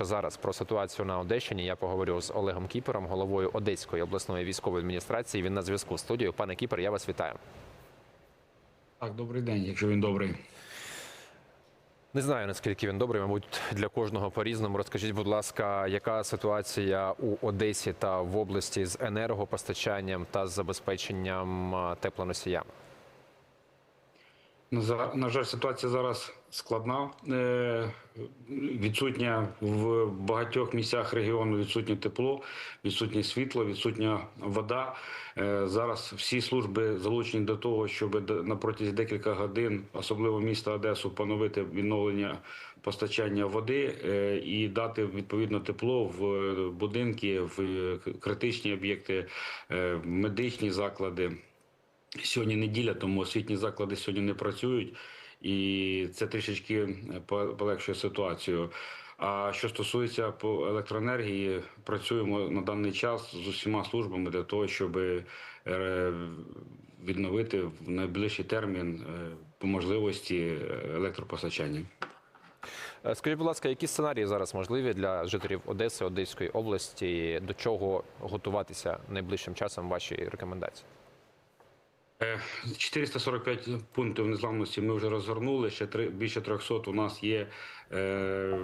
Зараз про ситуацію на Одещині я поговорю з Олегом Кіпером, головою Одеської обласної військової адміністрації. Він на зв'язку з студією. Пане Кіпер, я вас вітаю. Так, добрий день, якщо він добрий. Не знаю наскільки він добрий, мабуть, для кожного по-різному. Розкажіть, будь ласка, яка ситуація у Одесі та в області з енергопостачанням та з забезпеченням теплоносіями? На за- На жаль, ситуація зараз складна. Е, Відсутня в багатьох місцях регіону відсутнє тепло, відсутнє світло, відсутня вода. Е, Зараз всі служби залучені до того, щоб на протязі декілька годин, особливо міста Одесу, поновити відновлення постачання води е, і дати відповідно тепло в будинки, в критичні об'єкти, медичні заклади. Сьогодні неділя, тому освітні заклади сьогодні не працюють, і це трішечки е, по- полегшує ситуацію. А що стосується електроенергії, працюємо на даний час з усіма службами для того, щоб е, відновити в найближчий термін е, по можливості електропостачання. Скажіть, будь ласка, які сценарії зараз можливі для жителів Одеси, Одеської області? До чого готуватися найближчим часом? Ваші рекомендації? Е, 445 пунктів незламності ми вже розгорнули. Ще три більше 300 у нас є е,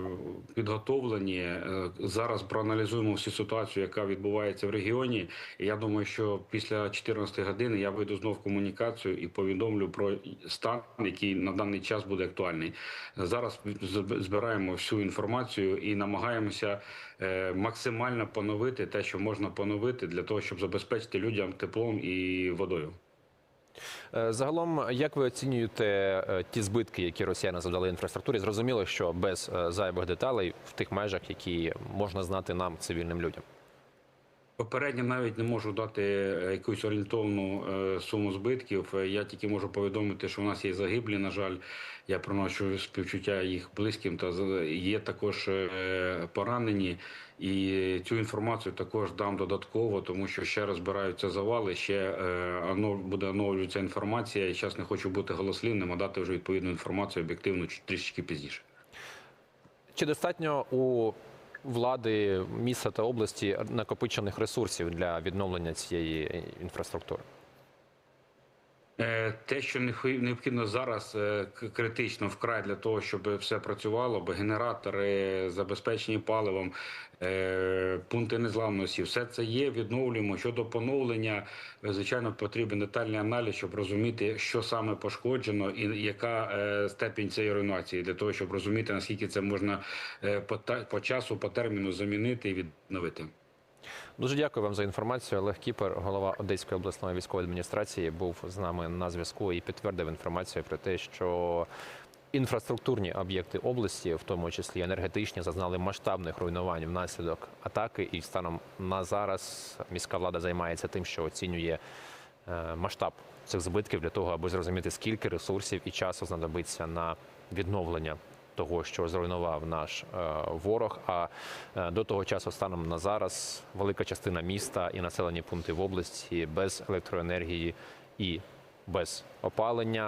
підготовлені. Е, Зараз проаналізуємо всю ситуацію, яка відбувається в регіоні. І я думаю, що після 14 години я вийду знов в комунікацію і повідомлю про стан, який на даний час буде актуальний. Зараз збираємо всю інформацію і намагаємося е, максимально поновити те, що можна поновити, для того, щоб забезпечити людям теплом і водою. Е, Загалом, як ви оцінюєте е, ті збитки, які росіяни завдали інфраструктурі? Зрозуміло, що без е, зайвих деталей в тих межах, які можна знати нам, цивільним людям. Попередньо навіть не можу дати е, якусь орієнтовну е, суму збитків. Е, Я тільки можу повідомити, що у нас є загиблі. На жаль, я приношу співчуття їх близьким. Та є також поранені. І цю інформацію також дам додатково, тому що ще розбираються завали. Ще буде оновлюватися інформація. І зараз не хочу бути голослівним, а дати вже відповідну інформацію об'єктивну трішечки пізніше. Чи достатньо у влади міста та області накопичених ресурсів для відновлення цієї інфраструктури? Е, Те, що необхідно зараз е, критично вкрай для того, щоб все працювало, бо генератори забезпечені паливом, е, пункти незламності, все це є. Відновлюємо щодо поновлення. Звичайно, потрібен детальний аналіз, щоб розуміти, що саме пошкоджено і яка степінь цієї руйнації, для того, щоб розуміти наскільки це можна по часу, по терміну замінити і відновити. Дуже дякую вам за інформацію. Олег Кіпер, голова Одеської обласної військової адміністрації, був з нами на зв'язку і підтвердив інформацію про те, що інфраструктурні об'єкти області, в тому числі енергетичні, зазнали масштабних руйнувань внаслідок атаки. І станом на зараз міська влада займається тим, що оцінює е, масштаб цих збитків для того, аби зрозуміти, скільки ресурсів і часу знадобиться на відновлення того, що зруйнував наш е, ворог. А е, до того часу, станом на зараз, велика частина міста і населені пункти в області без електроенергії і без опалення.